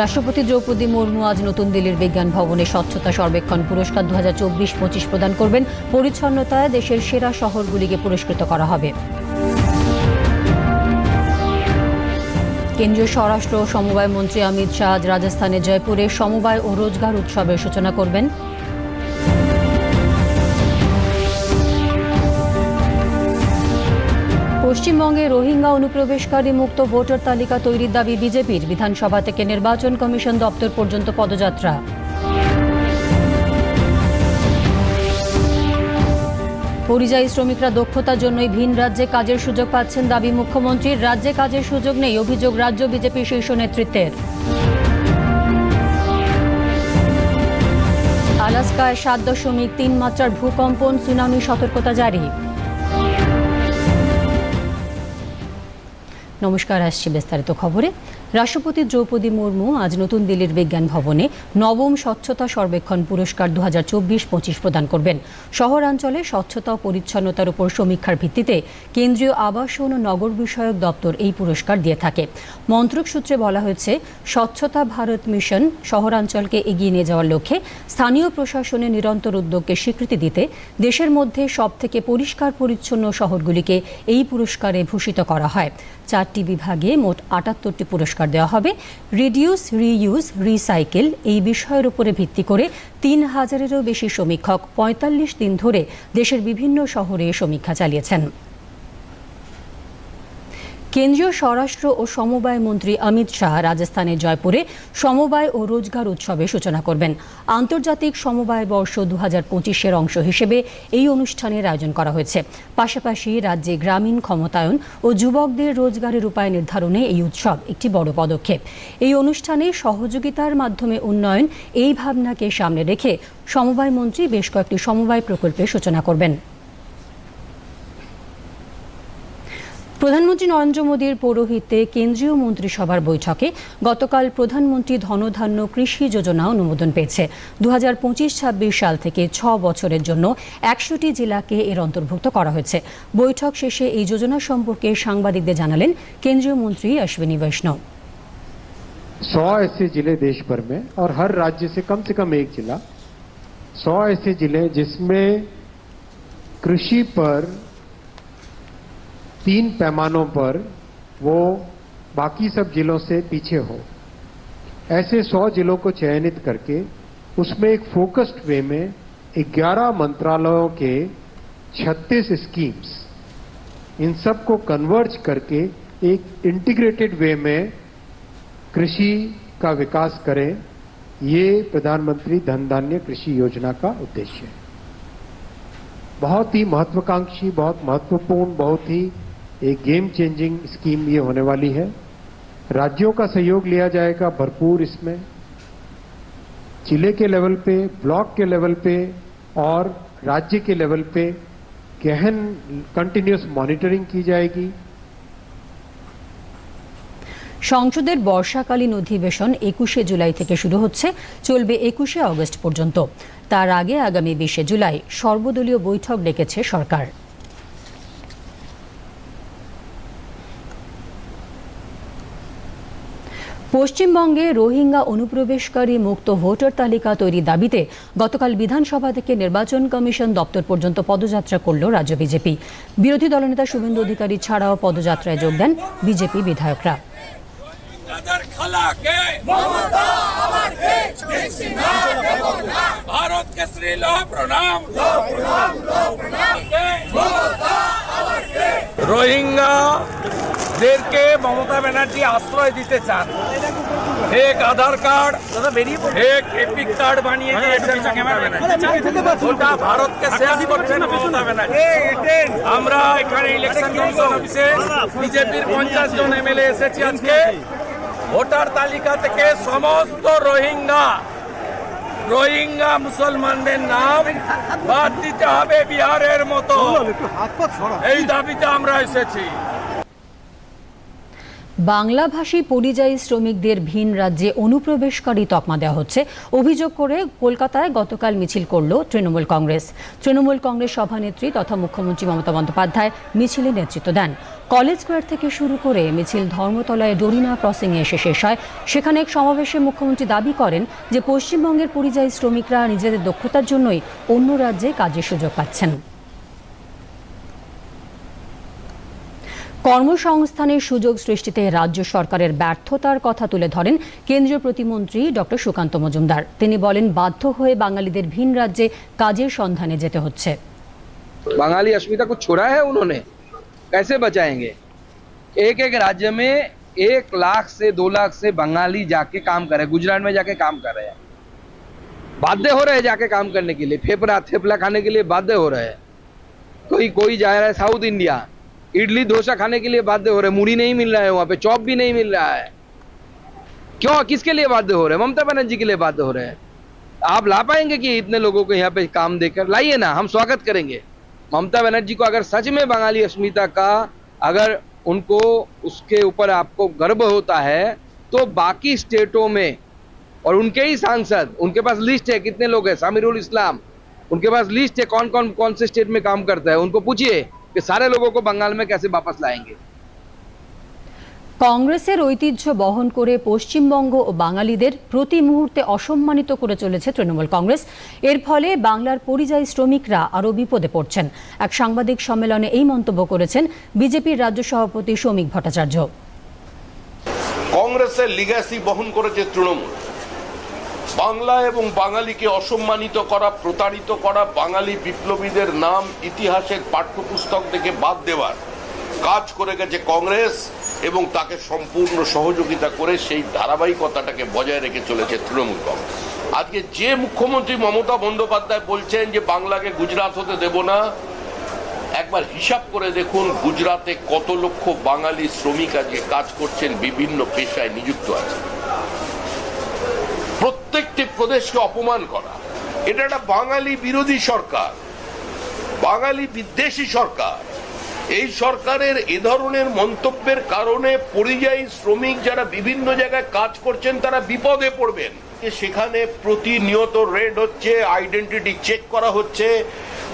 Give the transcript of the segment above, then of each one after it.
রাষ্ট্রপতি দ্রৌপদী মুর্মু আজ নতুন দিল্লির বিজ্ঞান ভবনে স্বচ্ছতা সর্বেক্ষণ পুরস্কার দু হাজার চব্বিশ পঁচিশ প্রদান করবেন। পরিচ্ছন্নতায় দেশের সেরা শহরগুলিকে পুরস্কৃত করা হবে। কেন্দ্রীয় স্বরাষ্ট্র সমবায় মন্ত্রী অমিত শাহ আজ রাজস্থানের জয়পুরে সমবায় ও রোজগার উৎসবের সূচনা করবেন। পশ্চিমবঙ্গে রোহিঙ্গা অনুপ্রবেশকারী মুক্ত ভোটার তালিকা তৈরির দাবি বিজেপির। বিধানসভা থেকে নির্বাচন কমিশন দপ্তর পর্যন্ত পদযাত্রা। পরিযায়ী শ্রমিকরা দক্ষতার জন্যই ভিন রাজ্যে কাজের সুযোগ পাচ্ছেন দাবি মুখ্যমন্ত্রীর। রাজ্যে কাজের সুযোগ নেই, অভিযোগ রাজ্য বিজেপি শীর্ষ নেতৃত্বের। আলাস্কায় সাত দশমিক তিন মাত্রার ভূকম্পন, সুনামি সতর্কতা জারি। নমস্কার, আসছি বিস্তারিত খবরে। রাষ্ট্রপতি দ্রৌপদী মুর্মু আজ নতুন দিল্লির বিজ্ঞান ভবনে নবম স্বচ্ছতা সর্বেক্ষণ পুরস্কার দু হাজার চব্বিশ পঁচিশ প্রদান করবেন। শহরাঞ্চলে স্বচ্ছতা ও পরিচ্ছন্নতার উপর সমীক্ষার ভিত্তিতে কেন্দ্রীয় আবাসন ও নগর বিষয়ক দপ্তর এই পুরস্কার দিয়ে থাকে। মন্ত্রক সূত্রে বলা হয়েছে, স্বচ্ছতা ভারত মিশন শহরাঞ্চলকে এগিয়ে নিয়ে যাওয়ার লক্ষ্যে স্থানীয় প্রশাসনের নিরন্তর উদ্যোগকে স্বীকৃতি দিতে দেশের মধ্যে সবথেকে পরিষ্কার পরিচ্ছন্ন শহরগুলিকে এই পুরস্কারে ভূষিত করা হয়। চারটি বিভাগে মোট আটাত্তরটি পুরস্কার দেওয়া হবে। রিডিউস, রিইউজ, রিসাইকেল এই বিষয়ের উপরে ভিত্তি করে তিন হাজারেরও বেশি সমীক্ষক পঁয়তাল্লিশ দিন ধরে দেশের বিভিন্ন শহরে সমীক্ষা চালিয়েছেন। কেন্দ্রীয় স্বরাষ্ট্র ও সমবায় মন্ত্রী অমিত শাহ রাজস্থানের জয়পুরে সমবায় ও রোজগার উৎসবে সূচনা করবেন। আন্তর্জাতিক সমবায় বর্ষ দু হাজার পঁচিশের অংশ হিসেবে এই অনুষ্ঠানের আয়োজন করা হয়েছে। পাশাপাশি রাজ্যে গ্রামীণ ক্ষমতায়ন ও যুবকদের রোজগারের উপায় নির্ধারণে এই উৎসব একটি বড় পদক্ষেপ। এই অনুষ্ঠানে সহযোগিতার মাধ্যমে উন্নয়ন এই ভাবনাকে সামনে রেখে সমবায় মন্ত্রী বেশ কয়েকটি সমবায় প্রকল্পের সূচনা করবেন। প্রধানমন্ত্রী নরেন্দ্র মোদীর পৌরোহিত্যে কেন্দ্রীয় মন্ত্রিসভার বৈঠকে গতকাল প্রধানমন্ত্রী ধনধান্য কৃষি যোজনা অনুমোদন পেয়েছে দু হাজার পঁচিশ ছাব্বিশ সাল থেকে ছ বছরের জন্য একশোটি জেলাকে এর অন্তর্ভুক্ত করা হয়েছে বৈঠক শেষে এই যোজনা সম্পর্কে সাংবাদিকদের জানালেন কেন্দ্রীয় মন্ত্রী অশ্বিনী বৈষ্ণব सौ ऐसे जिले देश भर में और हर राज्य से कम से कम एक जिला सौ ऐसे जिले जिसमें कृषि पर तीन पैमानों पर वो बाकी सब जिलों से पीछे हो। ऐसे सौ जिलों को चयनित करके उसमें एक फोकस्ड वे में 11 मंत्रालयों के 36 स्कीम्स, इन सबको कन्वर्ज करके एक इंटीग्रेटेड वे में कृषि का विकास करें, ये प्रधानमंत्री धन धान्य कृषि योजना का उद्देश्य है। बहुत ही महत्वाकांक्षी, बहुत महत्वपूर्ण, बहुत ही एक गेम चेंजिंग स्कीम ये होने वाली है राज्यों का सहयोग लिया जाएगा भरपूर इसमें जिले के लेवल पे ब्लॉक के लेवल पे और राज्य के लेवल पे गहन कंटिन्यूस मॉनिटरिंग की जाएगी সংসদের বর্ষাকালীন অধিবেশন একুশে জুলাই থেকে শুরু হচ্ছে চলবে একুশে আগস্ট পর্যন্ত তার আগে আগামী বিশে জুলাই সর্বদলীয় বৈঠক ডেকেছে সরকার পশ্চিমবঙ্গে রোহিঙ্গা অনুপ্রবেশকারী মুক্ত ভোটার তালিকা তৈরির দাবিতে গতকাল বিধানসভা থেকে নির্বাচন কমিশন দপ্তর পর্যন্ত পদযাত্রা করল রাজ্য বিজেপি। বিরোধী দলনেতা শুভেন্দু অধিকারী ছাড়াও পদযাত্রায় যোগ দেন বিজেপি বিধায়করা। কেসরি লহ মমতা ব্যানার্জি আশ্রয় দিতে চান। এক আধার কার্ড এক এপিক কার্ড বানিয়ে মমতা ব্যানার্জি। গোটা ভারতকে শেষ করছেন মমতা ব্যানার্জি। আমরা এখানে ইলেকশন কমিশন অফিসে বিজেপির পঞ্চাশ জন এমএলএ এসেছি আজকে। ভোটার তালিকা থেকে সমস্ত রোহিঙ্গা। রোহিঙ্গা মুসলমানদের নাম বাদ দিতে হবে বিহারের মতো। এই দাবিতে আমরা এসেছি। বাংলাভাষী পরিযায়ী শ্রমিকদের ভিন রাজ্যে অনুপ্রবেশকারী তকমা দেওয়া হচ্ছে। অভিযোগ করে কলকাতায় গতকাল মিছিল করল তৃণমূল কংগ্রেস। তৃণমূল কংগ্রেস সভানেত্রী তথা মুখ্যমন্ত্রী মমতা বন্দ্যোপাধ্যায় মিছিলে নেতৃত্ব দেন। কলেজ স্কোয়ার থেকে শুরু করে মিছিল ধর্মতলায় ডোরিনা ক্রসিংয়ে এসে শেষ হয়। সেখানে এক সমাবেশে মুখ্যমন্ত্রী দাবি করেন যে পশ্চিমবঙ্গের পরিযায়ী শ্রমিকরা নিজেদের দক্ষতার জন্যই অন্য রাজ্যে কাজের সুযোগ পাচ্ছেন। কর্মসংস্থানের সুযোগ সৃষ্টিতে রাজ্য সরকারের ব্যর্থতার কথা তুলে ধরেন কেন্দ্রীয় প্রতিমন্ত্রী ডক্টর সুকান্ত মজুমদার তিনি বলেন বাধ্য হয়ে বাঙালিদের ভিন রাজ্যে কাজের সন্ধানে যেতে হচ্ছে बंगाली अस्मिता को छोड़ा है उन्होंने कैसे बचाएंगे एक एक राज्य में एक लाख से दो लाख से बंगाली जाके काम कर रहे हैं गुजरात में जाके काम कर रहे हैं बाध्य हो रहे हैं जाके काम करने के लिए फेफड़ा थेपला खाने के लिए बाध्य हो रहे हैं कोई कोई जा रहा है साउथ इंडिया इडली डोसा खाने के लिए बाध्य हो रहे मुड़ी नहीं मिल रहा है वहाँ पे, चॉप भी नहीं मिल रहा है। क्यों? किसके लिए बाध्य हो रहे हैं? ममता बनर्जी के लिए बाध्य हो रहे हैं। आप ला पाएँगे कि इतने लोगों को यहाँ पे काम देकर? लाइए ना, हम स्वागत करेंगे। ममता बनर्जी को अगर सच में बंगाली अस्मिता का अगर उनको उसके ऊपर आपको गर्व होता है तो बाकी स्टेटों में, और उनके ही सांसद, उनके पास लिस्ट है, कितने लोग हैं? सामिरुल इस्लाम, उनके पास लिस्ट है कौन कौन कौन से स्टेट में काम करता है? उनको पूछिए। कि सारे लोगों को बंगाल में कैसे वापस लाएंगे কংগ্রেসের ঐতিহ্য বহন করে পশ্চিমবঙ্গ ও বাঙালিদের প্রতি মুহূর্তে অসম্মানিত করে চলেছে তৃণমূল কংগ্রেস এর ফলে বাংলার পরিযায়ী শ্রমিকরা আরও বিপদে পড়ছেন এক সাংবাদিক সম্মেলনে এই মন্তব্য করেছেন বিজেপির রাজ্য সভাপতি শ্রমিক ভট্টাচার্য কংগ্রেসের লিগ্যাসি বহন করেছে তৃণমূল বাংলা এবং বাঙালিকে অসম্মানিত করা, প্রতারিত করা বাঙালি বিপ্লবীদের নাম ইতিহাসের পাঠ্যপুস্তক থেকে বাদ দেওয়ার কাজ করে গেছে কংগ্রেস এবং তাকে সম্পূর্ণ সহযোগিতা করে সেই ধারাবাহিকতাটাকে বজায় রেখে চলেছে তৃণমূল কংগ্রেস। আজকে যে মুখ্যমন্ত্রী মমতা বন্দ্যোপাধ্যায় বলছেন যে বাংলাকে গুজরাট হতে দেব না, একবার হিসাব করে দেখুন গুজরাতে কত লক্ষ বাঙালি শ্রমিক আজকে কাজ করছেন, বিভিন্ন পেশায় নিযুক্ত আছে প্রত্যেকটি প্রদেশকে অপমান করা। এটা একটা বাঙালি বিরোধী সরকার বাঙালি বিদ্বেষী সরকার। এই সরকারের এ ধরনের মন্তব্যের কারণে পরিযায়ী শ্রমিক যারা বিভিন্ন জায়গায় কাজ করছেন, তারা বিপদে পড়বেন। সেখানে প্রতিনিয়ত রেড হচ্ছে আইডেন্টিটি চেক করা হচ্ছে।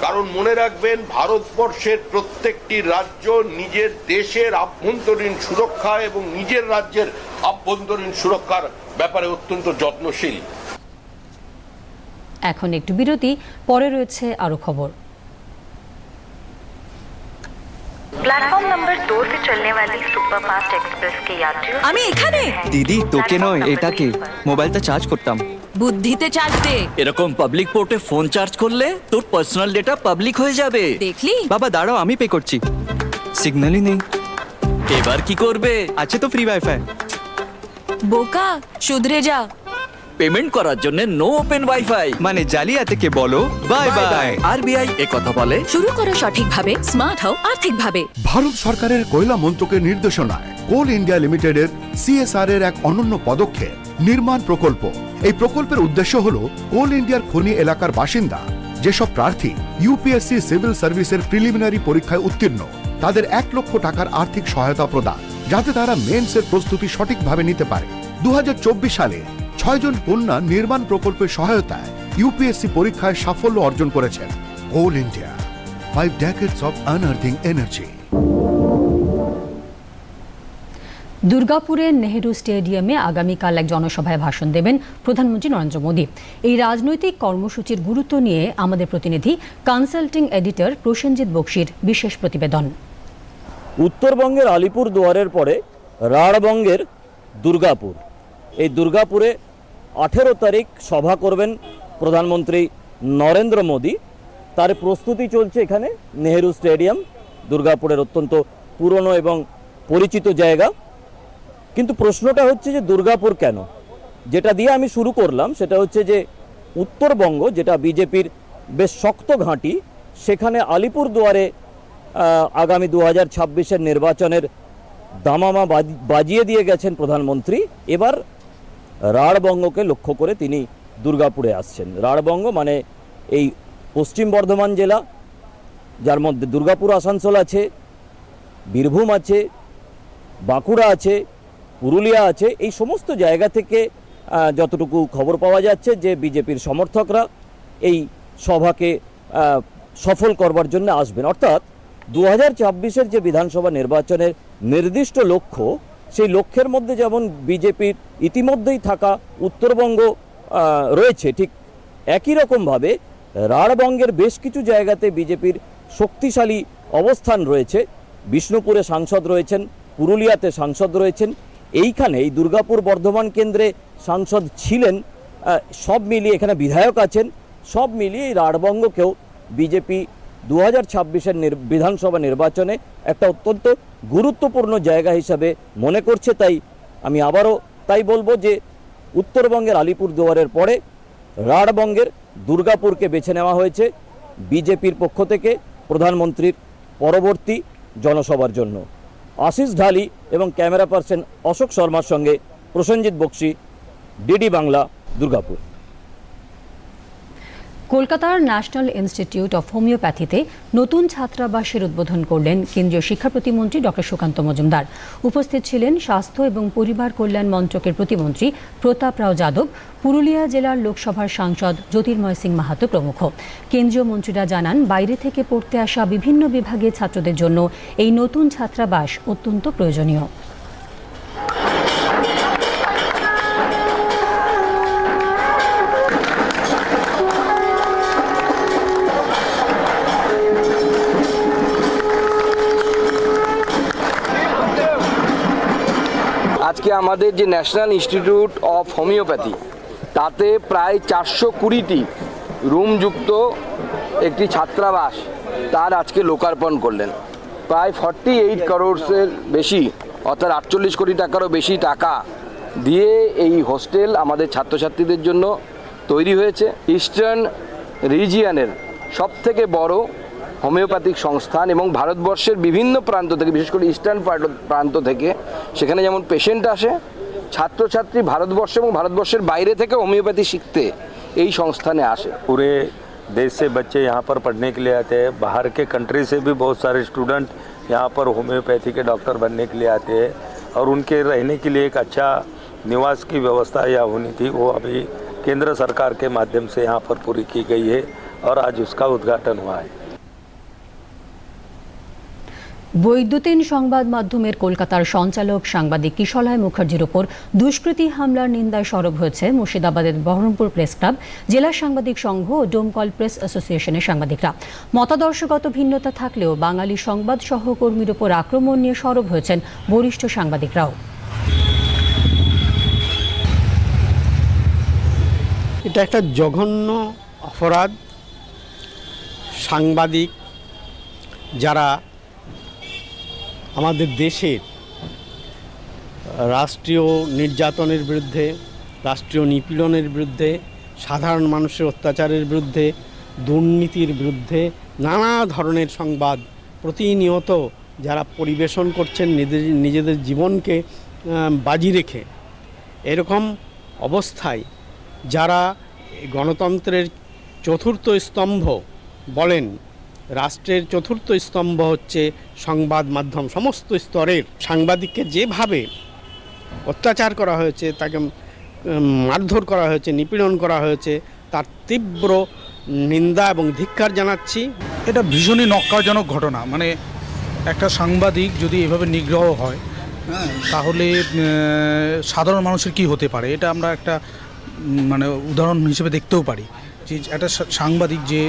কারণ মনে রাখবেন, ভারতবর্ষের প্রত্যেকটি রাজ্য নিজের দেশের আভ্যন্তরীণ সুরক্ষা এবং নিজের রাজ্যের আভ্যন্তরীণ সুরক্ষার ব্যাপারে অত্যন্ত যত্নশীল। এখন একটু বিরতি, পরে রয়েছে আরও খবর। प्लेटफॉर्म नंबर दो से चलने वाली सुपरफास्ट एक्सप्रेस के यात्रियों আমি এখানে দিদি তোকে নয় এটাকে মোবাইলটা চার্জ করতাম বুদ্ধিতে চার্জ দে এরকম পাবলিক পোর্টে ফোন চার্জ করলে তোর পার্সোনাল ডেটা পাবলিক হয়ে যাবে দেখলি বাবা দাঁড়াও আমি পে করছি সিগন্যালই নেই এবার কি করবে আছে তো ফ্রি ওয়াইফাই বোকা শুধরে যা পেমেন্ট করার জন্য নো ওপেন ওয়াইফাই মানে জালিয়াতিকে বলো বাই বাই আরবিআই এ কথা বলে। শুরু করো সঠিকভাবে স্মার্ট হও আর্থিকভাবে। ভারত সরকারের কয়লা মন্ত্রকের নির্দেশনায় কোল ইন্ডিয়া লিমিটেডের সিএসআর এর এক অনন্য পদক্ষেপ নির্মাণ প্রকল্প। এই প্রকল্পের উদ্দেশ্য হল কোল ইন্ডিয়ার খনি এলাকার বাসিন্দা যেসব প্রার্থী ইউপিএসসি সিভিল সার্ভিসের প্রিলিমিনারি পরীক্ষায় উত্তীর্ণ তাদের এক লক্ষ টাকার আর্থিক সহায়তা প্রদান যাতে তারা মেন্সের প্রস্তুতি সঠিকভাবে নিতে পারে। দু হাজার চব্বিশ সালে ছয়জন কন্যা নির্মাণ প্রকল্পের সহায়তায় ইউপিএসসি পরীক্ষায় সাফল্য অর্জন করেছেন Coal India five decades of unearthing energy দুর্গাপুরের নেহেরু স্টেডিয়ামে আগামীকাল এক জনসভায় ভাষণ দেবেন প্রধানমন্ত্রী নরেন্দ্র মোদী। এই রাজনৈতিক কর্মসূচির গুরুত্ব নিয়ে আমাদের প্রতিনিধি কনসাল্টিং এডিটর প্রসেনজিৎ বক্সির বিশেষ প্রতিবেদন। উত্তরবঙ্গের আলিপুর দুয়ারের পরে রাঢ়বঙ্গের দুর্গাপুর। এই দুর্গাপুরে আঠেরো তারিখ সভা করবেন প্রধানমন্ত্রী নরেন্দ্র মোদী। তার প্রস্তুতি চলছে এখানে, নেহেরু স্টেডিয়াম, দুর্গাপুরের অত্যন্ত পুরনো এবং পরিচিত জায়গা। কিন্তু প্রশ্নটা হচ্ছে যে দুর্গাপুর কেন? যেটা দিয়ে আমি শুরু করলাম সেটা হচ্ছে যে উত্তরবঙ্গ, যেটা বিজেপির বেশ শক্ত ঘাঁটি, সেখানে আলিপুর দুয়ারে আগামী দু হাজার নির্বাচনের দামামা বাজি- বাজিয়ে দিয়ে গেছেন প্রধানমন্ত্রী। এবার রাঢ়বঙ্গকে লক্ষ্য করে তিনি দুর্গাপুরে আসছেন। রাঢ়বঙ্গ মানে এই পশ্চিম বর্ধমান জেলা, যার মধ্যে দুর্গাপুর, আসানসোল আছে, বীরভূম আছে, বাঁকুড়া আছে, পুরুলিয়া আছে, এই সমস্ত জায়গা থেকে যতটুকু খবর পাওয়া যাচ্ছে যে বিজেপির সমর্থকরা এই সভাকে সফল করবার জন্য আসবেন। অর্থাৎ দু হাজার যে বিধানসভা নির্বাচনের নির্দিষ্ট লক্ষ্য সেই লক্ষ্যের মধ্যে যেমন বিজেপির ইতিমধ্যেই থাকা উত্তরবঙ্গ রয়েছে, ঠিক একই রকমভাবে রাঢ়বঙ্গের বেশ কিছু জায়গাতে বিজেপির শক্তিশালী অবস্থান রয়েছে। বিষ্ণুপুরে সাংসদ রয়েছেন, পুরুলিয়াতে সাংসদ রয়েছেন। এইখানে এই দুর্গাপুর বর্ধমান কেন্দ্রে সাংসদ ছিলেন সব মিলিয়ে এখানে বিধায়ক আছেন। সব মিলিয়ে এই রাঢ়বঙ্গকেও বিজেপি দু হাজার ছাব্বিশের বিধানসভা নির্বাচনে একটা অত্যন্ত গুরুত্বপূর্ণ জায়গা হিসাবে মনে করছে, তাই আমি আবারও তাই বলব যে উত্তরবঙ্গের আলিপুর দুয়ারের পরে রাঢ়বঙ্গের দুর্গাপুরকে বেছে নেওয়া হয়েছে বিজেপির পক্ষ থেকে প্রধানমন্ত্রীর পরবর্তী জনসভার জন্য। আশিস ঢালি এবং ক্যামেরা পার্সন অশোক শর্মার সঙ্গে প্রসেনজিৎ বক্সি, ডিডি বাংলা, দুর্গাপুর। কলকাতার ন্যাশনাল ইনস্টিটিউট অফ হোমিওপ্যাথিতে নতুন ছাত্রাবাসের উদ্বোধন করলেন কেন্দ্রীয় শিক্ষা প্রতিমন্ত্রী ডক্টর সুকান্ত মজুমদার। উপস্থিত ছিলেন স্বাস্থ্য এবং পরিবার কল্যাণ মন্ত্রকের প্রতিমন্ত্রী প্রতাপ রাও যাদব, পুরুলিয়া জেলার লোকসভার সাংসদ জ্যোতির্ময় সিং মাহাতো প্রমুখ। কেন্দ্রীয় মন্ত্রীরা জানান, বাইরে থেকে পড়তে আসা বিভিন্ন বিভাগের ছাত্রদের জন্য এই নতুন ছাত্রাবাস অত্যন্ত প্রয়োজনীয়। আজকে আমাদের যে ন্যাশনাল ইনস্টিটিউট অফ হোমিওপ্যাথি তাতে প্রায় চারশো কুড়িটি রুমযুক্ত একটি ছাত্রাবাস তার আজকে লোকার্পণ করলেন। প্রায় ফর্টি এইট করোড়সের বেশি, অর্থাৎ আটচল্লিশ কোটি টাকারও বেশি টাকা দিয়ে এই হোস্টেল আমাদের ছাত্রছাত্রীদের জন্য তৈরি হয়েছে। ইস্টার্ন রিজিয়ানের সব থেকে বড় হোমিওপ্যাথিক সংস্থান এবং ভারতবর্ষের বিভিন্ন প্রান্ত থেকে বিশেষ করে ইস্টার্ন প্রান্ত থেকে সেখানে যেমন পেশেন্ট আসে ছাত্রছাত্রী ভারতবর্ষ এবং ভারতবর্ষের বাইরে থেকে হোমিওপ্যাথি শিখতে এই সংস্থানে আসে पूरे देश से बच्चे यहाँ पर पढ़ने के लिए आते हैं बाहर के कंट्री से भी बहुत सारे स्टूडेंट यहाँ पर होम्योपैथी के डॉक्टर बनने के लिए आते हैं और उनके रहने के लिए एक अच्छा निवास की व्यवस्था यहाँ होनी थी वो अभी केंद्र सरकार के माध्यम से यहाँ पर पूरी की गई है और आज उसका उद्घाटन हुआ है বৈদ্যুতিন সংবাদ মাধ্যমের কলকাতার সঞ্চালক সাংবাদিক কিশলয় মুখার্জির ওপর দুষ্কৃতী হামলার নিন্দায় সরব হয়েছে মুর্শিদাবাদের বহরমপুর প্রেস ক্লাব, জেলা সাংবাদিক সংঘ ও ডোমকল প্রেস অ্যাসোসিয়েশনের সাংবাদিকরা। মতাদর্শগত ভিন্নতা থাকলেও বাঙালি সংবাদ সহকর্মীর ওপর আক্রমণ নিয়ে সরব হয়েছেন বরিষ্ঠ সাংবাদিকরাও। এটা একটা জঘন্য অপরাধ। সাংবাদিক যারা আমাদের দেশের রাষ্ট্রীয় নির্যাতনের বিরুদ্ধে, রাষ্ট্রীয় নিপীড়নের বিরুদ্ধে, সাধারণ মানুষের অত্যাচারের বিরুদ্ধে, দুর্নীতির বিরুদ্ধে নানা ধরনের সংবাদ প্রতিনিয়ত যারা পরিবেশন করছেন নিজেদের নিজেদের জীবনকে বাজি রেখে। এরকম অবস্থায় যারা গণতন্ত্রের চতুর্থ স্তম্ভ বলেন রাষ্ট্রের চতুর্থ স্তম্ভ হচ্ছে সংবাদ মাধ্যম। সমস্ত স্তরের সাংবাদিককে যেভাবে অত্যাচার করা হয়েছে, তাকে মারধর করা হয়েছে, নিপীড়ন করা হয়েছে, তার তীব্র নিন্দা এবং ধিক্কার জানাচ্ছি। এটা ভীষণই নক্কারজনক ঘটনা। মানে একটা সাংবাদিক যদি এভাবে নিগ্রহ হয় হ্যাঁ তাহলে সাধারণ মানুষের কি হতে পারে? এটা আমরা একটা মানে উদাহরণ হিসেবে দেখতেও পারি। যে একটা সাংবাদিক যে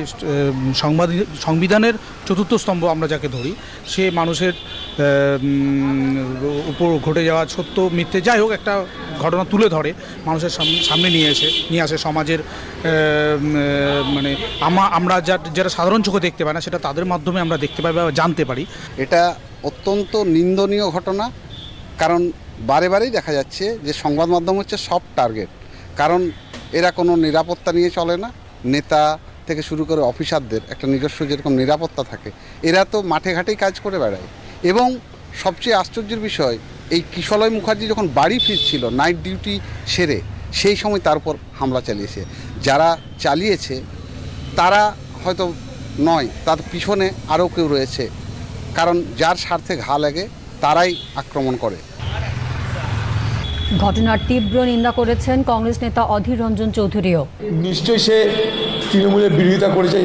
সংবাদিক সংবিধানের চতুর্থ স্তম্ভ আমরা যাকে ধরি, সে মানুষের উপর ঘটে যাওয়া সত্য, মিথ্যে যাই হোক একটা ঘটনা তুলে ধরে, মানুষের সামনে নিয়ে এসে নিয়ে আসে সমাজের মানে আমরা যারা সাধারণ চোখে দেখতে পাই না, সেটা তাদের মাধ্যমে আমরা দেখতে পাই বা জানতে পারি। এটা অত্যন্ত নিন্দনীয় ঘটনা, কারণ বারে বারেই দেখা যাচ্ছে যে সংবাদ মাধ্যম হচ্ছে সব টার্গেট, কারণ এরা কোনো নিরাপত্তা নিয়ে চলে না। নেতা থেকে শুরু করে অফিসারদের একটা নিজস্ব যেরকম নিরাপত্তা থাকে, এরা তো মাঠে ঘাটেই কাজ করে বেড়ায়। এবং সবচেয়ে আশ্চর্যের বিষয়, এই কিশলয় মুখার্জি যখন বাড়ি ফিরছিল নাইট ডিউটি সেরে, সেই সময় তার উপর হামলা চালিয়েছে। যারা চালিয়েছে, তারা হয়তো নয়, তার পিছনে আরও কেউ রয়েছে। কারণ যার স্বার্থে ঘা লাগে, তারাই আক্রমণ করে। ঘটনার তীব্র নিন্দা করেছেন কংগ্রেস নেতা অধীর রঞ্জন চৌধুরীও। নিশ্চয়ই সে তৃণমূলের বিরোধিতা করেছে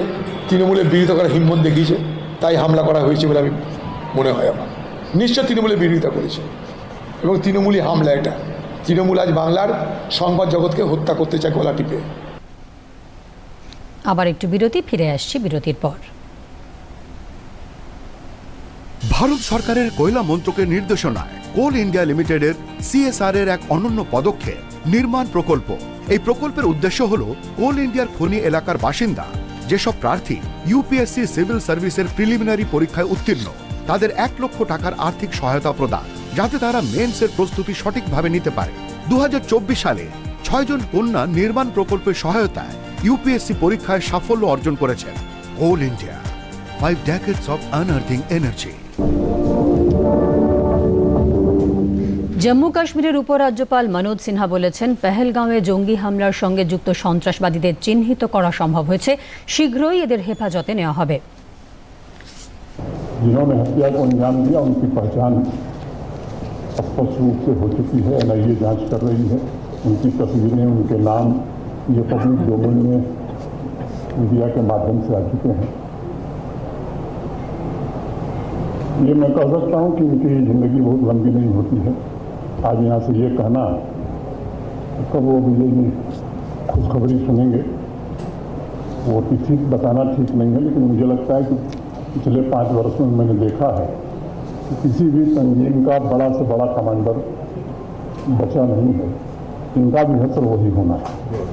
তৃণমূলের বিরোধিতা করার হিম্মত দেখিয়েছে তাই হামলা করা হয়েছে বলে আমি মনে হয় আমার। নিশ্চয় তৃণমূলের বিরোধিতা করেছে এবং তৃণমূলই হামলা এটা। তৃণমূল আজ বাংলার সংবাদ জগৎকে হত্যা করতে চায় গলা টিপে। আবার একটু বিরতি ফিরে আসছি বিরতির পর। ভারত সরকারের কয়লা মন্ত্রকের নির্দেশনায় কোল ইন্ডিয়া লিমিটেডের সিএসআর এর এক অনন্য পদক্ষেপ, নির্মাণ প্রকল্প। এই প্রকল্পের উদ্দেশ্য হল কোল ইন্ডিয়ার খনি এলাকার বাসিন্দা, যেসব প্রার্থী ইউপিএসসি সিভিল সার্ভিসের প্রিলিমিনারি পরীক্ষায় উত্তীর্ণ, তাদের এক লক্ষ টাকার আর্থিক সহায়তা প্রদান, যাতে তারা মেন্সের প্রস্তুতি সঠিকভাবে নিতে পারে। দু হাজার চব্বিশ সালে ছয়জন কন্যা নির্মাণ প্রকল্পের সহায়তায় ইউপিএসসি পরীক্ষায় সাফল্য অর্জন করেছেন Coal India. five decades of unearthing energy Jammu কাশ্মীরের উপরাজ্যপাল মনোজ সিনহা বলেছেন পেহেলগাঁওয়ে জঙ্গি হামলার সঙ্গে যুক্ত সন্ত্রাসবাদীদের চিহ্নিত করা সম্ভব হয়েছে শীঘ্রই এদের হেফাজতে নেওয়া হবে जिन्होंने हत्या को अंजाम दिया उनकी पहचान स्पष्ट रूप से हो चुकी है एनआईए जांच कर रही है उनकी तस्वीरें उनके नाम ये पब्लिक डोमेन में मीडिया के माध्यम से आ चुके हैं ये मैं कह सकता हूँ कि उनकी ज़िंदगी बहुत लंबी नहीं होती है। आज यहाँ से ये कहना कब वो विजय की खुशखबरी सुनेंगे। वो तिथि बताना ठीक नहीं है, लेकिन मुझे लगता है कि पिछले पाँच वर्ष में मैंने देखा है कि किसी भी तंजीम का बड़ा से बड़ा कमांडर बचा नहीं है। इनका भी हसर वही होना है।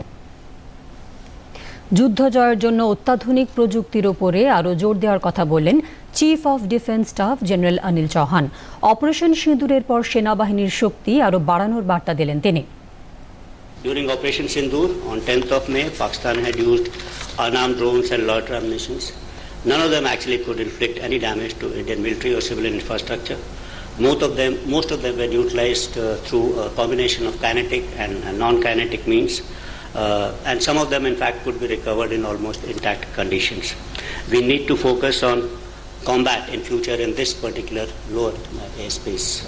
যুদ্ধ জয়ের জন্য অত্যাধুনিক প্রযুক্তির ওপরে আরও জোর দেওয়ার কথা বললেন chief of defence staff general Anil Chauhan operation সিঁদুরের পর সেনাবাহিনীর শক্তি আরও বাড়ানোর বার্তা দিলেন তিনি During Operation Sindoor on 10th of May, Pakistan had used unarmed drones and loiter munitions. None of them actually could inflict any damage to Indian military or civilian infrastructure. Most of them, most of them were utilized uh, through a combination of kinetic and, and non-kinetic means. Uh, and some of them, in fact, could be recovered in almost intact conditions. We need to focus on combat in future in this particular lower uh, airspace.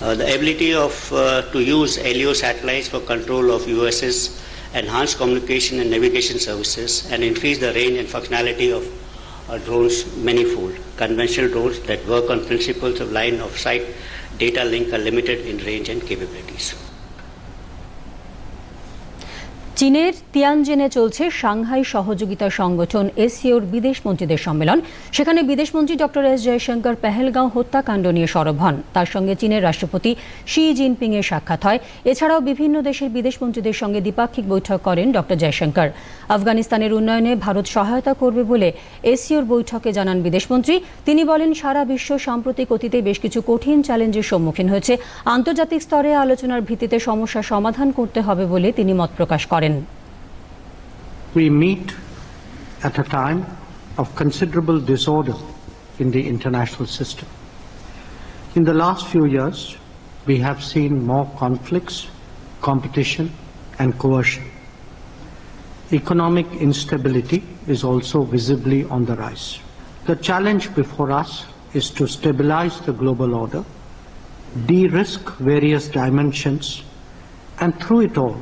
Uh, the ability of uh, to use LEO satellites for control of USS, enhance communication and navigation services, and increase the range and functionality of uh, drones manifold. Conventional drones that work on principles of line of sight data link are limited in range and capabilities. চীনের তিয়ানজেনে চলছে Shanghai সহযোগিতা সংগঠন এসিওর বিদেশ মন্ত্রীদের সম্মেলন। সেখানে বিদেশমন্ত্রী doctor S Jaishankar Pahalgam হত্যাকাণ্ড নিয়ে সরব হন। তার সঙ্গে চীনের রাষ্ট্রপতি শি জিনপিং এর সাক্ষাৎ হয়। এছাড়াও বিভিন্ন দেশের বিদেশমন্ত্রীদের সঙ্গে দ্বিপাক্ষিক বৈঠক করেন ডক্টর জয়শঙ্কর। আফগানিস্তানের উন্নয়নে ভারত সহায়তা করবে বলে এসিওর বৈঠকে জানান বিদেশমন্ত্রী। তিনি বলেন, সারা বিশ্ব সাম্প্রতিক অতীতে বেশ কিছু কঠিন চ্যালেঞ্জের সম্মুখীন হয়েছে। আন্তর্জাতিক স্তরে আলোচনার ভিত্তিতে সমস্যার সমাধান করতে হবে বলে তিনি মত প্রকাশ করেন। We meet at a time of considerable disorder in the international system. In the last few years, we have seen more conflicts, competition, and coercion. Economic instability is also visibly on the rise. The challenge before us is to stabilize the global order, de-risk various dimensions, and through it all,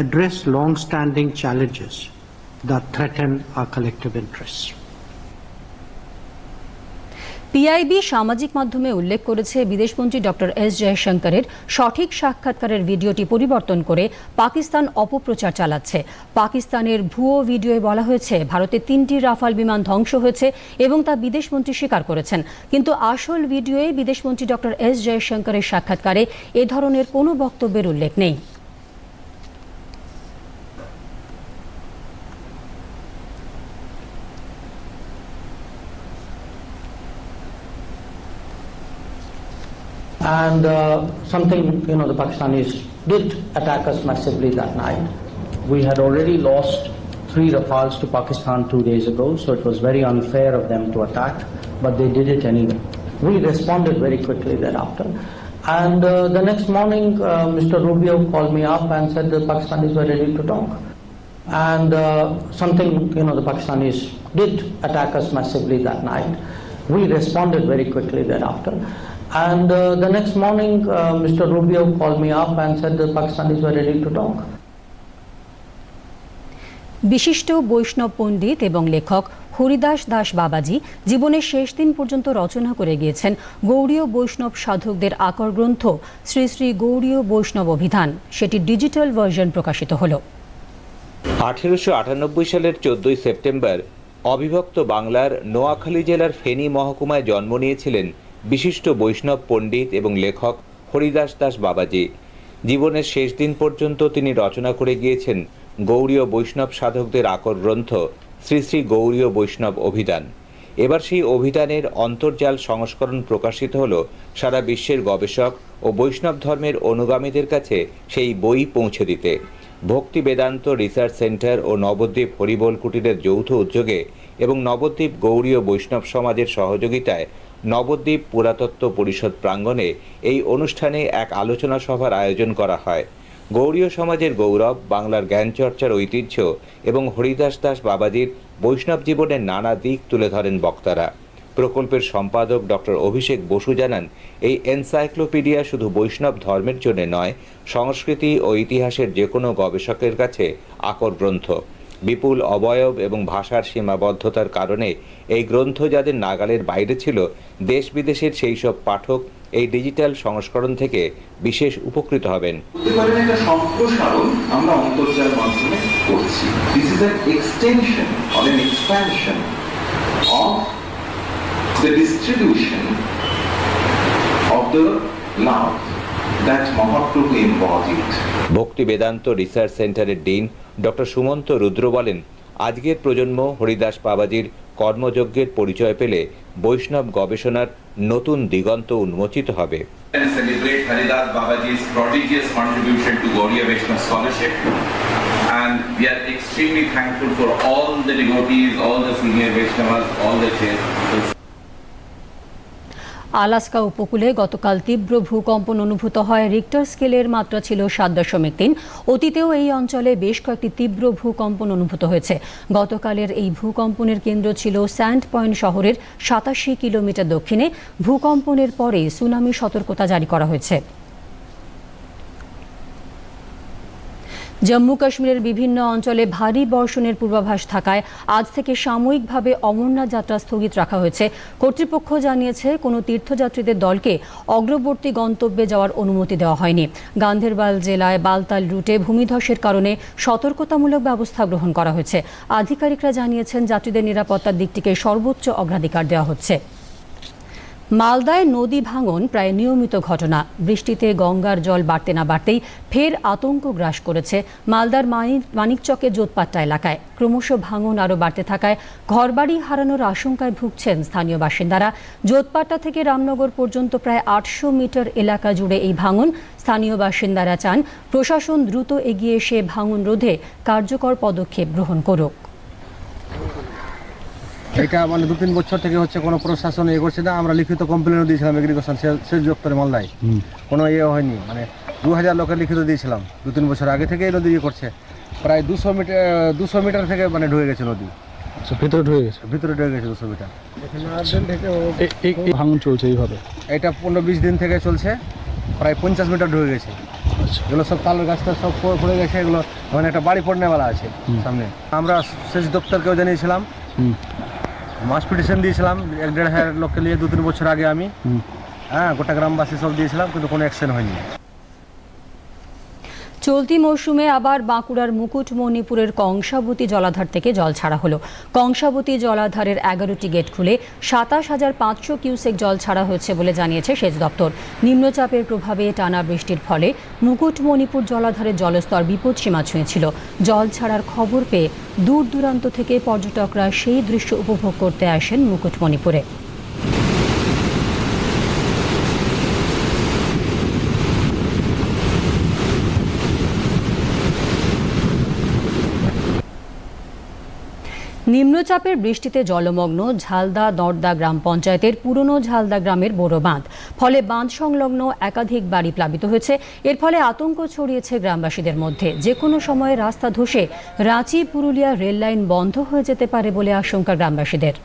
address long-standing challenges that threaten our collective interests. PIB সামাজিক মাধ্যমে উল্লেখ করেছে বিদেশমন্ত্রী doctor S জয়শঙ্করের সঠিক সাক্ষাৎকারের ভিডিওটি পরিবর্তন করে পাকিস্তান অপপ্রচার চালাচ্ছে। পাকিস্তানের ভুয়ো ভিডিওয়ে বলা হয়েছে, ভারতে তিনটি রাফাল বিমান ধ্বংস হয়েছে এবং তা বিদেশমন্ত্রী স্বীকার করেছেন। কিন্তু আসল ভিডিওয়ে বিদেশমন্ত্রী ডক্টর এস জয়শঙ্করের সাক্ষাৎকারে এ ধরনের কোনো বক্তব্যের উল্লেখ নেই। And uh, something, you know, the Pakistanis did attack us massively that night. We had already lost three Rafales to Pakistan two days ago, so it was very unfair of them to attack, but they did it anyway. We responded very quickly thereafter. And uh, the next morning, uh, Mr. Rubio called me up and said the Pakistanis were ready to talk. And uh, something, you know, the Pakistanis did attack us massively that night. We responded very quickly thereafter. And uh, the next morning, uh, Mr. Rubio called me up and said the Pakistanis were ready to talk. বিশিষ্ট বৈষ্ণব পণ্ডিত এবং লেখক হরিদাস দাস বাবাজি জীবনের শেষ দিন পর্যন্ত রচনা করে গিয়েছেন গৌড়ীয় বৈষ্ণব সাধকদের আকর গ্রন্থ শ্রী শ্রী গৌড়ীয় বৈষ্ণব অভিধান সেটি ডিজিটাল ভার্সন প্রকাশিত হল আঠেরোশো আটানব্বই সালের চোদ্দই সেপ্টেম্বর অবিভক্ত বাংলার নোয়াখালী জেলার ফেনী মহকুমায় জন্ম নিয়েছিলেন বিশিষ্ট বৈষ্ণব পণ্ডিত এবং লেখক হরিদাস দাস বাবাজি। জীবনের শেষ দিন পর্যন্ত তিনি রচনা করে গিয়েছেন গৌরীয় বৈষ্ণব সাধকদের আকর গ্রন্থ শ্রী শ্রী গৌড়ীয় বৈষ্ণব অভিধান। এবার সেই অভিধানের অন্তর্জাল সংস্করণ প্রকাশিত হল সারা বিশ্বের গবেষক ও বৈষ্ণব ধর্মের অনুগামীদের কাছে সেই বই পৌঁছে দিতে। ভক্তি বেদান্ত রিসার্চ সেন্টার ও নবদ্বীপ হরিবোল কুটিরের যৌথ উদ্যোগে এবং নবদ্বীপ গৌরীয় বৈষ্ণব সমাজের সহযোগিতায় নবদ্বীপ পুরাতত্ত্ব পরিষদ প্রাঙ্গণে এই অনুষ্ঠানে এক আলোচনা সভার আয়োজন করা হয়। গৌড়ীয় সমাজের গৌরব, বাংলার জ্ঞানচর্চার ঐতিহ্য এবং হরিদাস দাস বাবাজির বৈষ্ণব জীবনের নানা দিক তুলে ধরেন বক্তারা। প্রকল্পের সম্পাদক ডক্টর অভিষেক বসু জানান, এই এনসাইক্লোপিডিয়া শুধু বৈষ্ণব ধর্মের জন্য নয়, সংস্কৃতি ও ইতিহাসের যে কোনো গবেষকের কাছে আকর গ্রন্থ। বিপুল অবয়ব এবং ভাষার সীমাবদ্ধতার কারণে এই গ্রন্থ যাদের নাগালের বাইরে ছিল দেশ বিদেশের সেই সব পাঠক এই ডিজিটাল সংস্করণ থেকে বিশেষ উপকৃত হবেন। বলতে সম্প্রসারণ আমরা অন্তর্জাল মাধ্যমে করছি। This is extension or expansion of the distribution of the love that Mahaprabhu Bhakti Vedanta research সেন্টারের ডিন ডক্টর সুমন্ত রুদ্র বলেন, আজকের প্রজন্ম হরিদাস বাবাজির কর্মযজ্ঞের পরিচয় পেলে বৈষ্ণব গবেষণার নতুন দিগন্ত উন্মোচিত হবে। আলাস্কা উপকূলে গতকাল তীব্র ভূকম্পন অনুভূত হয়। রিক্টার স্কেলের মাত্রা ছিল সাত দশমিক তিন। অতীতেও এই অঞ্চলে বেশ কয়েকটি তীব্র ভূকম্পন অনুভূত হয়েছে। গতকালের এই ভূকম্পনের কেন্দ্র ছিল স্যান্ড পয়েন্ট শহরের সাতাশি কিলোমিটার দক্ষিণে। ভূকম্পনের পরে সুনামি সতর্কতা জারি করা হয়েছে। জম্মু কাশ্মীরের বিভিন্ন অঞ্চলে ভারী বর্ষণের পূর্বাভাস থাকায় আজ থেকে সাময়িকভাবে অমরনাথ যাত্রা স্থগিত রাখা হয়েছে। কর্তৃপক্ষ জানিয়েছে, কোনো তীর্থযাত্রীদের দলকে অগ্রবর্তী গন্তব্যে যাওয়ার অনুমতি দেওয়া হয়নি। গান্ধেরবাল জেলায় বালতাল রুটে ভূমিধসের কারণে সতর্কতামূলক ব্যবস্থা গ্রহণ করা হয়েছে। আধিকারিকরা জানিয়েছেন, যাত্রীদের নিরাপত্তার দিকটিকে সর্বোচ্চ অগ্রাধিকার দেওয়া হচ্ছে। মালদায় নদী ভাঙন প্রায় নিয়মিত ঘটনা। বৃষ্টিতে গঙ্গার জল বাড়তে না বাড়তেই ফের আতঙ্ক গ্রাস করেছে মালদার মানিক- মানিকচকের জোতপাট্টা এলাকায়। ক্রমশ ভাঙন আরও বাড়তে থাকায় ঘরবাড়ি হারানোর আশঙ্কায় ভুগছেন স্থানীয় বাসিন্দারা। জোতপাট্টা থেকে রামনগর পর্যন্ত প্রায় আটশো মিটার এলাকা জুড়ে এই ভাঙন। স্থানীয় বাসিন্দারা চান প্রশাসন দ্রুত এগিয়ে এসে ভাঙন রোধে কার্যকর পদক্ষেপ গ্রহণ করুক। এটা মানে দু তিন বছর থেকে হচ্ছে কোনো প্রশাসন ইয়ে করছে না। আমরা লিখিত কমপ্লেনও দিয়েছিলাম এগ্রিকালচার সেচ দপ্তরে মালদায়। কোনো ইয়ে হয়নি। মানে দু হাজার লোকের লিখিত দিয়েছিলাম দু তিন বছর আগে থেকে এই নদী ইয়ে করছে। প্রায় দুশো মিটার দুশো মিটার থেকে মানে ঢুকে গেছে নদী। ভিতরে ঢুকে গেছে? ভিতরে ঢুকে গেছে দুশো মিটার। ভাঙন চলছে এইভাবে? এটা পনেরো বিশ দিন থেকে চলছে। প্রায় পঞ্চাশ মিটার ঢুকে গেছে। এগুলো সব তালের গাছটা সব পড়ে- পড়ে গেছে। এগুলো মানে একটা বাড়ি পড়নেওয়ালা আছে সামনে। আমরা সেচ দপ্তরকেও জানিয়েছিলাম। মাস পিটিশন দিয়েছিলাম এক দেড় হাজার লোককে নিয়ে দু তিন বছর আগে আমি। হ্যাঁ গোটা গ্রামবাসী সব দিয়েছিলাম কিন্তু কোনো অ্যাকশন হয়নি। চলতি মৌসুমে আবার বাঁকুড়ার মুকুটমণিপুরের কংসাবতী জলাধার থেকে জল ছাড়া হলো। কংসাবতী জলাধারের এগারোটি গেট খুলে সাতাশ হাজার পাঁচশো কিউসেক জল ছাড়া হয়েছে বলে জানিয়েছে সেচ দপ্তর। নিম্নচাপের প্রভাবে টানা বৃষ্টির ফলে মুকুটমণিপুর জলাধারের জলস্তর বিপদসীমা ছুঁয়েছিল। জল ছাড়ার খবর পেয়ে দূর দূরান্ত থেকে পর্যটকরা সেই দৃশ্য উপভোগ করতে আসেন মুকুটমণিপুরে। নিম্নচাপের বৃষ্টিতে জলমগ্ন ঝালদা দর্দা গ্রাম পঞ্চায়েতের পুরনো ঝালদা গ্রামের বড় বাঁধ। ফলে বাঁধ সংলগ্ন একাধিক বাড়ি প্লাবিত হয়েছে। এর ফলে আতঙ্ক ছড়িয়েছে গ্রামবাসীদের মধ্যে। যে কোনো সময়ে রাস্তা ধসে রাঁচি, পুরুলিয়া রেল লাইন বন্ধ হয়ে যেতে পারে বলে আশঙ্কা গ্রামবাসীদের।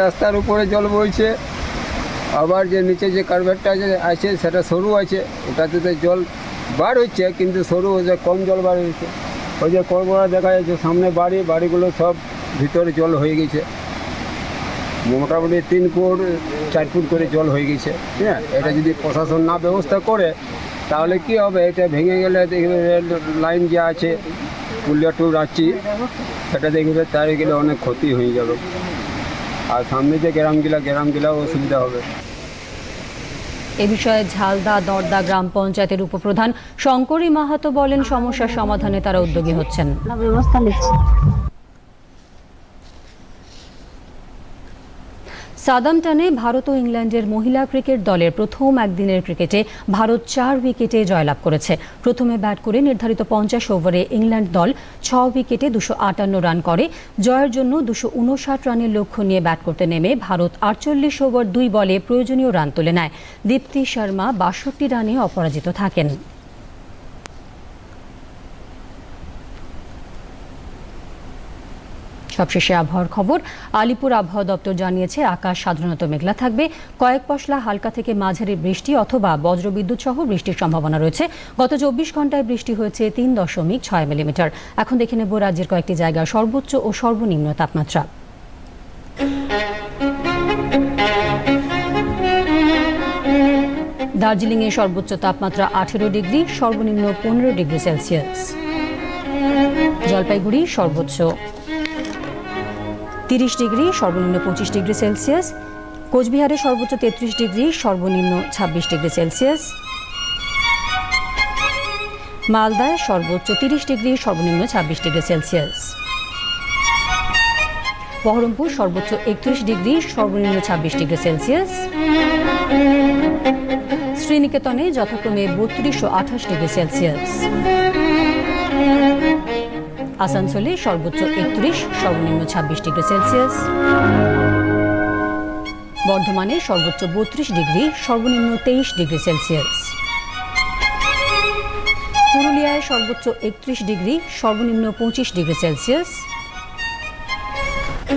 রাস্তার উপরে জল বইছে। আবার যে নিচে যে কারভেটটা আছে, সেটা সরু আছে। ওটাতে তো জল বার হচ্ছে, কিন্তু সরু হচ্ছে কম জল বার হচ্ছে। ওই যে করবড়া দেখা যাচ্ছে, সামনে বাড়ি, বাড়িগুলো সব ভিতরে জল হয়ে গেছে। মোটামুটি তিন ফুট, চার ফুট করে জল হয়ে গেছে। হ্যাঁ এটা যদি প্রশাসন না ব্যবস্থা করে, তাহলে কি হবে? এটা ভেঙে গেলে লাইন যে আছে পুলিয়া টু রাঁচি সেটা দেখবে তার গেলে অনেক ক্ষতি হয়ে যাবে আর সামনে যে গ্রামগুলা গ্রামগুলাও অসুবিধা হবে। এ বিষয়ে ঝালদা দরদা গ্রাম পঞ্চায়েতের উপপ্রধান শঙ্করী মাহাতো বলেন সমস্যা সমাধানে তারা উদ্যোগী হচ্ছেন। ব্যবস্থা সাদামটানে ভারত ও ইংল্যান্ডের মহিলা ক্রিকেট দলের প্রথম একদিনের ক্রিকেটে ভারত চার উইকেটে জয়লাভ করেছে। প্রথমে ব্যাট করে নির্ধারিত পঞ্চাশ ওভারে ইংল্যান্ড দল ছ উইকেটে দুশো আটান্ন রান করে। জয়ের জন্য দুশো উনষাট রানের লক্ষ্য নিয়ে ব্যাট করতে নেমে ভারত আটচল্লিশ ওভার দুই বলে প্রয়োজনীয় রান তুলে নেয়। দীপ্তি শর্মা বাষট্টি রানে অপরাজিত থাকেন। সবশেষে আবহাওয়ার খবর। আলিপুর আবহাওয়া দপ্তর জানিয়েছে, আকাশ সাধারণত মেঘলা থাকবে। কয়েক পশলা হালকা থেকে মাঝারি বৃষ্টি অথবা বজ্রবিদ্যুৎ সহ বৃষ্টির সম্ভাবনা রয়েছে। গত চব্বিশ ঘন্টায় বৃষ্টি হয়েছে তিন দশমিক ছয় মিলিমিটার। এখন দেখে নেব রাজ্যের কয়েকটি জায়গার সর্বোচ্চ ও সর্বনিম্ন তাপমাত্রা। দার্জিলিংয়ে সর্বোচ্চ তাপমাত্রা আঠেরো ডিগ্রি, সর্বনিম্ন পনেরো ডিগ্রি সেলসিয়াস। জলপাইগুড়ি সর্বোচ্চ। তিরিশ ডিগ্রি, সর্বনিম্ন পঁচিশ ডিগ্রি সেলসিয়াস। কোচবিহারে সর্বোচ্চ তেত্রিশ ডিগ্রি, সর্বনিম্ন ছাব্বিশ ডিগ্রি সেলসিয়াস। মালদায় সর্বোচ্চ তিরিশ ডিগ্রি, সর্বনিম্ন ছাব্বিশ ডিগ্রি সেলসিয়াস। বহরমপুর সর্বোচ্চ একত্রিশ ডিগ্রি, সর্বনিম্ন ছাব্বিশ ডিগ্রি সেলসিয়াস। শ্রীনিকেতনে যথাক্রমে বত্রিশ ও আঠাশ ডিগ্রি সেলসিয়াস। আসানসোলে সর্বোচ্চ একত্রিশ, সর্বনিম্ন ছাব্বিশ ডিগ্রি সেলসিয়াস। বর্ধমানে সর্বোচ্চ বত্রিশ ডিগ্রি, সর্বনিম্ন তেইশ ডিগ্রি সেলসিয়াস। পুরুলিয়ায় সর্বোচ্চ একত্রিশ ডিগ্রি, সর্বনিম্ন পঁচিশ ডিগ্রি সেলসিয়াস।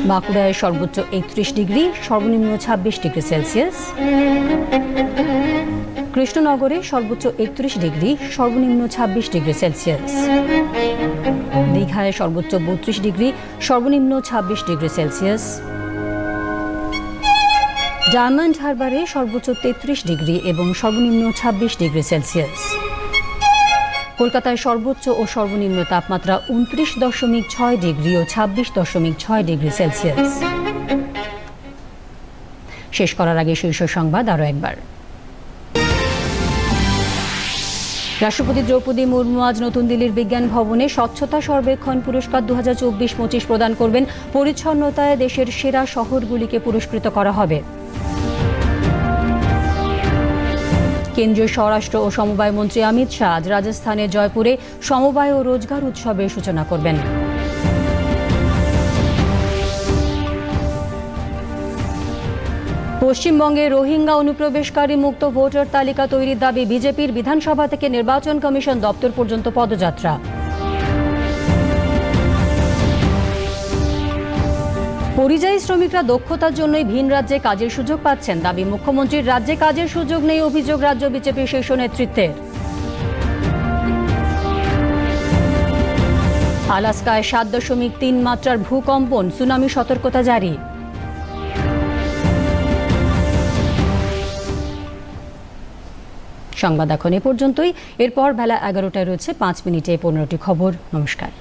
বাঁকুড়ায় সর্বোচ্চ একত্রিশ ডিগ্রি, সর্বনিম্ন ছাব্বিশ ডিগ্রি সেলসিয়াস। কৃষ্ণনগরে সর্বোচ্চ একত্রিশ ডিগ্রি, সর্বনিম্ন ছাব্বিশ ডিগ্রি সেলসিয়াস। দীঘায় সর্বোচ্চ বত্রিশ ডিগ্রি, সর্বনিম্ন ছাব্বিশ ডিগ্রি সেলসিয়াস। ডায়মন্ড হারবারে সর্বোচ্চ তেত্রিশ ডিগ্রি এবং সর্বনিম্ন ছাব্বিশ ডিগ্রি সেলসিয়াস। কলকাতায় সর্বোচ্চ ও সর্বনিম্ন তাপমাত্রা উনত্রিশ দশমিক ছয় ডিগ্রি ও ছাব্বিশ দশমিক ছয় ডিগ্রি সেলসিয়াস। শেষ করার আগে শীর্ষ সংবাদ আরও একবার। রাষ্ট্রপতি দ্রৌপদী মুর্মু আজ নতুন দিল্লির বিজ্ঞান ভবনে স্বচ্ছতা সর্বেক্ষণ পুরস্কার দু হাজার চব্বিশ পঁচিশ প্রদান করবেন। পরিচ্ছন্নতায় দেশের সেরা শহরগুলিকে পুরস্কৃত করা হবে। কেন্দ্রীয় স্বরাষ্ট্র ও সমবায় মন্ত্রী অমিত শাহ আজ রাজস্থানের জয়পুরে সমবায় ও রোজগার উৎসবের সূচনা করবেন। পশ্চিমবঙ্গে রোহিঙ্গা অনুপ্রবেশকারী মুক্ত ভোটার তালিকা তৈরির দাবি বিজেপির বিধানসভা থেকে নির্বাচন কমিশন দপ্তর পর্যন্ত পদযাত্রা। পরিযায়ী শ্রমিকরা দক্ষতার জন্যই ভিন রাজ্যে কাজের সুযোগ পাচ্ছেন। দাবি, মুখ্যমন্ত্রীর রাজ্যে কাজের সুযোগ নেই অভিযোগ রাজ্য বিজেপির শীর্ষ নেতৃত্বের। আলাস্কায় সাত দশমিক তিন মাত্রার ভূকম্পন, সুনামি সতর্কতা জারি। সংবাদ এখন এ পর্যন্তই। এরপর বেলা এগারোটায় রয়েছে পাঁচ মিনিটে পনেরোটি খবর। নমস্কার।